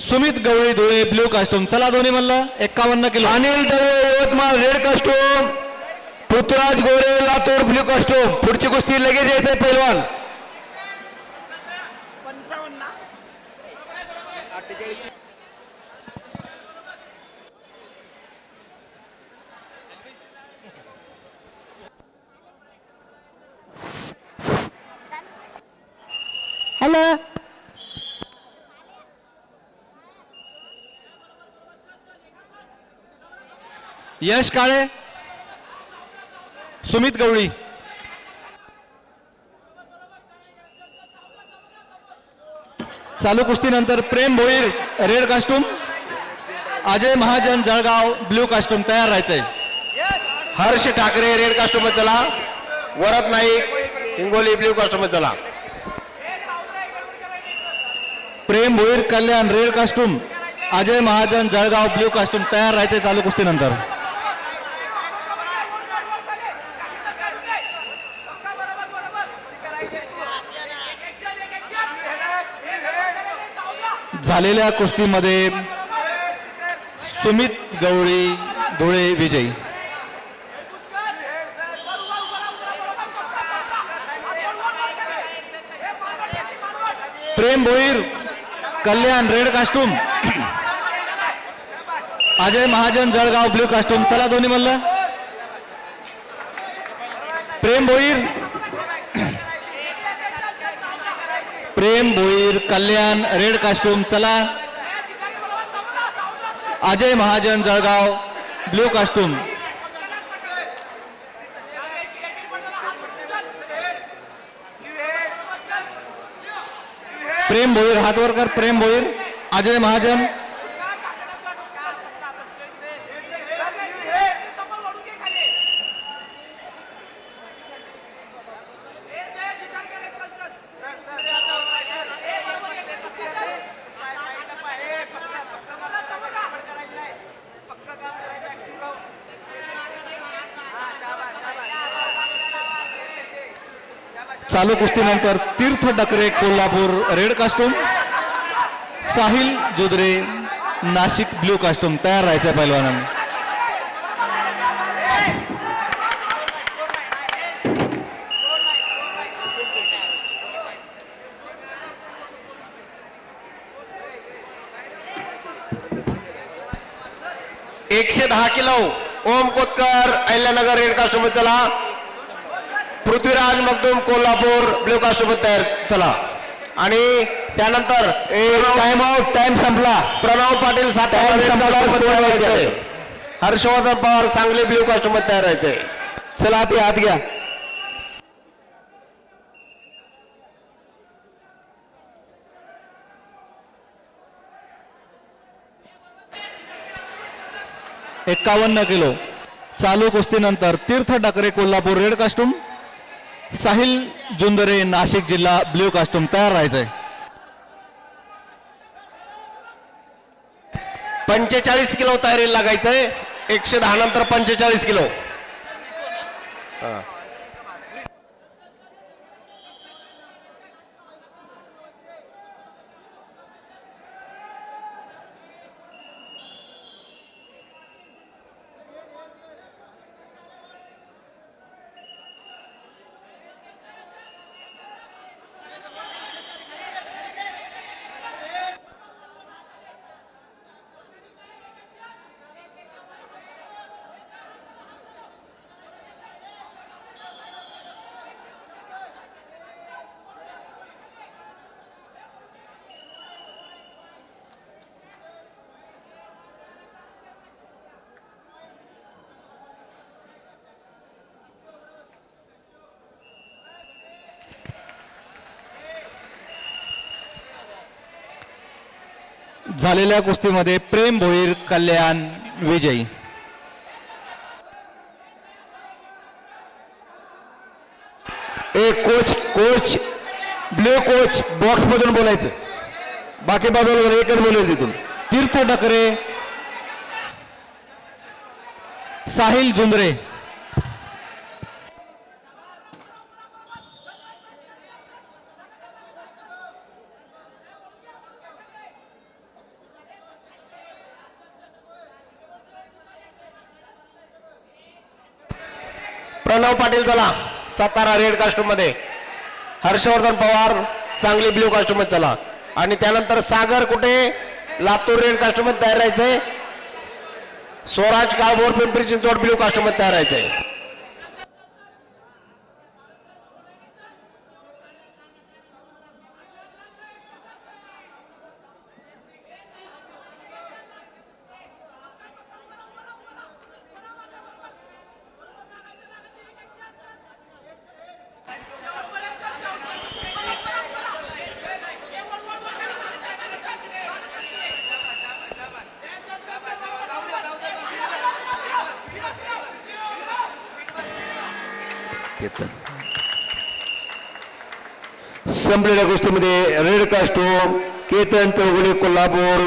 Sumit Gawali Dhule blue costume. चला दोन्ही म्हणलं एक्कावन्न kilo. Anil Dave Yavatmal red costume. Prithviraj Gore Latur blue costume. पुढची कुस्ती लगेच यायचंय पैलवान. हॅलो. यश काळे सुमित गवळी. चालू कुस्तीनंतर Prem Bhoir red costume Ajay Mahajan Jalgaon blue costume तयार राहायचंय. हर्ष ठाकरे रेड कस्टोम चला. वरत नाईक हिंगोली ब्ल्यू कस्टोम चला. Prem Bhoir Kalyan red costume Ajay Mahajan Jalgaon blue costume तयार राहायचे चालू कुस्तीनंतर. झालेल्या कुस्तीमध्ये सुमित गवळी धुळे विजयी. Prem Bhoir Kalyan red costume Ajay Mahajan Jalgaon blue costume चला दोन्ही म्हणलं प्रेम भोईर प्रेम भोईर कल्याण रेड कास्टूम चला. अजय महाजन जळगाव ब्ल्यू कास्टूम प्रेम भोईर हातवरकर प्रेम भोईर. अजय महाजन. चालू कुस्तीनंतर Tirth Dakre Kolhapur red costume Sahil Jodre Nashik blue costume तयार राहायचं पहिलवानांनी एकशे दहा kilo. Om Kotkar Ahilyanagar red costume चला. पृथ्वीराज मगदूम कोल्हापूर ब्ल्यू कस्टोम तयार. चला. आणि त्यानंतर टाइम आउट टाइम संपला. प्रणव पाटील सातारा हर्षवर्धन पवार सांगली ब्ल्यू कस्टोम तयार व्हायचे. चला ते आत घ्या. एक्कावन्न किलो. चालू कुस्तीनंतर तीर्थ डकरे कोल्हापूर रेड कास्टूम साहिल जुंदरे नाशिक जिल्हा ब्ल्यू कॉस्ट्युम तयार राहायचंय. पंचेचाळीस किलो तयारी लागायचंय. एकशे दहा नंतर पंचेचाळीस किलो. झालेल्या कुस्तीमध्ये प्रेम भोईर कल्याण विजयी. एक coach coach blue coach box मधून बोलायचं. बाकी बाजूला एकच बोलेल तिथून. तीर्थ डकरे साहिल जुंद्रे प्रणव पाटील चला. सातारा रेड कास्ट्यूममध्ये हर्षवर्धन पवार सांगली ब्ल्यू कास्ट्यूममध्ये चला. आणि त्यानंतर सागर कुठे? लातूर रेड कास्ट्यूममध्ये तयार राहायचंय. स्वराज काळभोर पिंपरी चिंचवड ब्ल्यू कास्ट्यूममध्ये तयार राहायचंय. संपलेल्या गोष्टीमध्ये रेड कास्टोम केतन चौगुले कोल्हापूर